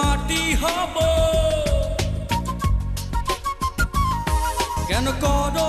মাটি হব। কেন করো